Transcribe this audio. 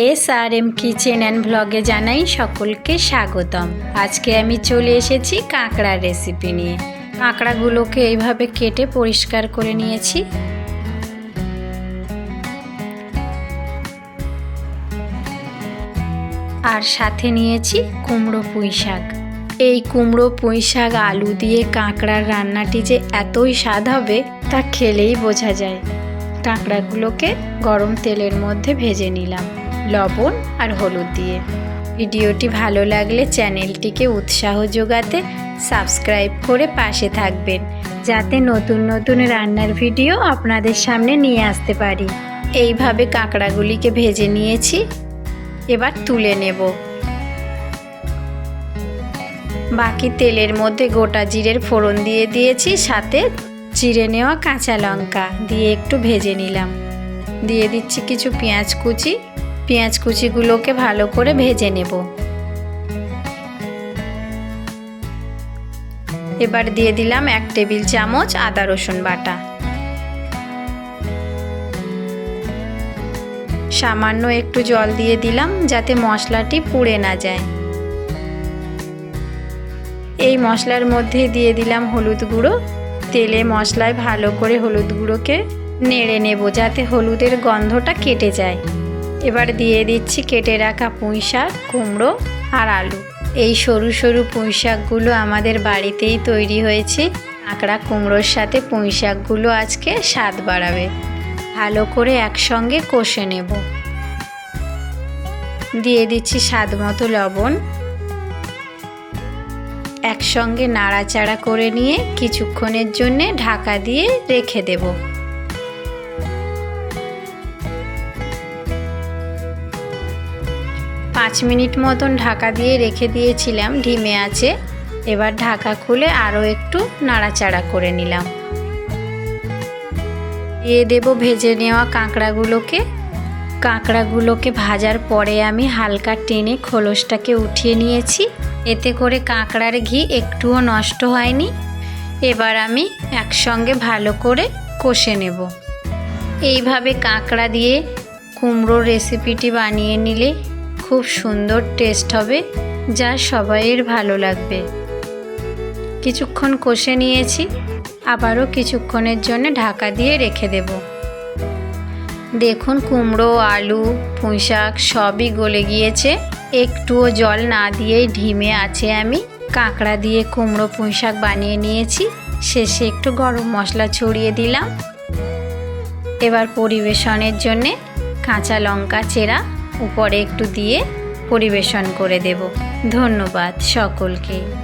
S R M kitchen and ভ্লগে জানাই সকলকে স্বাগতম। আজকে আমি চলে এসেছি কাঁকড়ার রেসিপি নিয়ে। কাঁকড়াগুলোকে এইভাবে কেটে পরিষ্কার করে নিয়েছি। আর সাথে নিয়েছি কুমড়ো পুঁই শাক। এই কুমড়ো পুঁই শাক আলু দিয়ে কাঁকড়ার রান্নাটি যে এতই স্বাদ হবে তা খেলেই বোঝা যায়। কাঁকড়াগুলোকে গরম তেলের মধ্যে ভেজে নিলাম। লবণ আর হলুদ দিয়ে। ভিডিওটি ভালো লাগলে চ্যানেলটিকে উৎসাহ যোগাতে সাবস্ক্রাইব করে পাশে থাকবেন, যাতে নতুন নতুন রান্নার ভিডিও আপনাদের সামনে নিয়ে আসতে পারি। এইভাবে কাঁকড়াগুলিকে ভেজে নিয়েছি, এবার তুলে নেব। বাকি তেলের মধ্যে গোটা জিরের ফোড়ন দিয়ে দিয়েছি, সাথে চিড়ে নেওয়া কাঁচা লঙ্কা দিয়ে একটু ভেজে নিলাম। দিয়ে দিচ্ছি কিছু পেঁয়াজ কুচি পেঁয়াজ কুচিগুলোকে ভালো করে ভেজে নেব। এবার দিয়ে দিলাম এক টেবিল চামচ আদা রসুন বাটা। সামান্য একটু জল দিয়ে দিলাম যাতে মশলাটি পুড়ে না যায়। এই মশলার মধ্যে দিয়ে দিলাম হলুদ গুঁড়ো। তেলে মশলায় ভালো করে হলুদ গুঁড়োকে নেড়ে নেব যাতে হলুদের গন্ধটা কেটে যায়। এবার দিয়ে দিচ্ছি কেটে রাখা পুঁই শাক কুমড়ো আর আলু। এই সরু সরু পুঁই শাকগুলো আমাদের বাড়িতেই তৈরি হয়েছে। আঁকড়া কুমড়োর সাথে পুঁই শাকগুলো আজকে স্বাদ বাড়াবে। ভালো করে একসঙ্গে কষে নেব। দিয়ে দিচ্ছি স্বাদ মতো লবণ। একসঙ্গে নাড়াচাড়া করে নিয়ে কিছুক্ষণের জন্যে ঢাকা দিয়ে রেখে দেব। পাঁচ মিনিট মতন ঢাকা দিয়ে রেখে দিয়েছিলাম, ঢিমে আছে। এবার ঢাকা খুলে আরও একটু নাড়াচাড়া করে নিলাম। দিয়ে দেব ভেজে নেওয়া কাঁকড়াগুলোকে। কাঁকড়াগুলোকে ভাজার পরে আমি হালকা টেনে খোলসটাকে উঠিয়ে নিয়েছি। এতে করে কাঁকড়ার ঘি একটুও নষ্ট হয়নি। এবার আমি একসঙ্গে ভালো করে কষে নেব। এইভাবে কাঁকড়া দিয়ে কুমড়োর রেসিপিটি বানিয়ে নিলে খুব সুন্দর টেস্ট হবে, যা সবাইয়ের ভালো লাগবে। কিছুক্ষণ কষে নিয়েছি, আবারও কিছুক্ষণের জন্য ঢাকা দিয়ে রেখে দেব। দেখুন কুমড়ো, আলু, পুঁই শাক সবই গলে গিয়েছে। একটুও জল না দিয়েই ঢিমে আছে আমি। কাঁকড়া দিয়ে কুমড়ো, পুঁই শাক বানিয়ে নিয়েছি। শেষে একটু গরম মশলা ছড়িয়ে দিলাম। এবার পরিবেশনের জন্যে কাঁচা লঙ্কা, চেরা উপরে একটু দিয়ে পরিবেশন করে দেব। ধন্যবাদ সকলকে।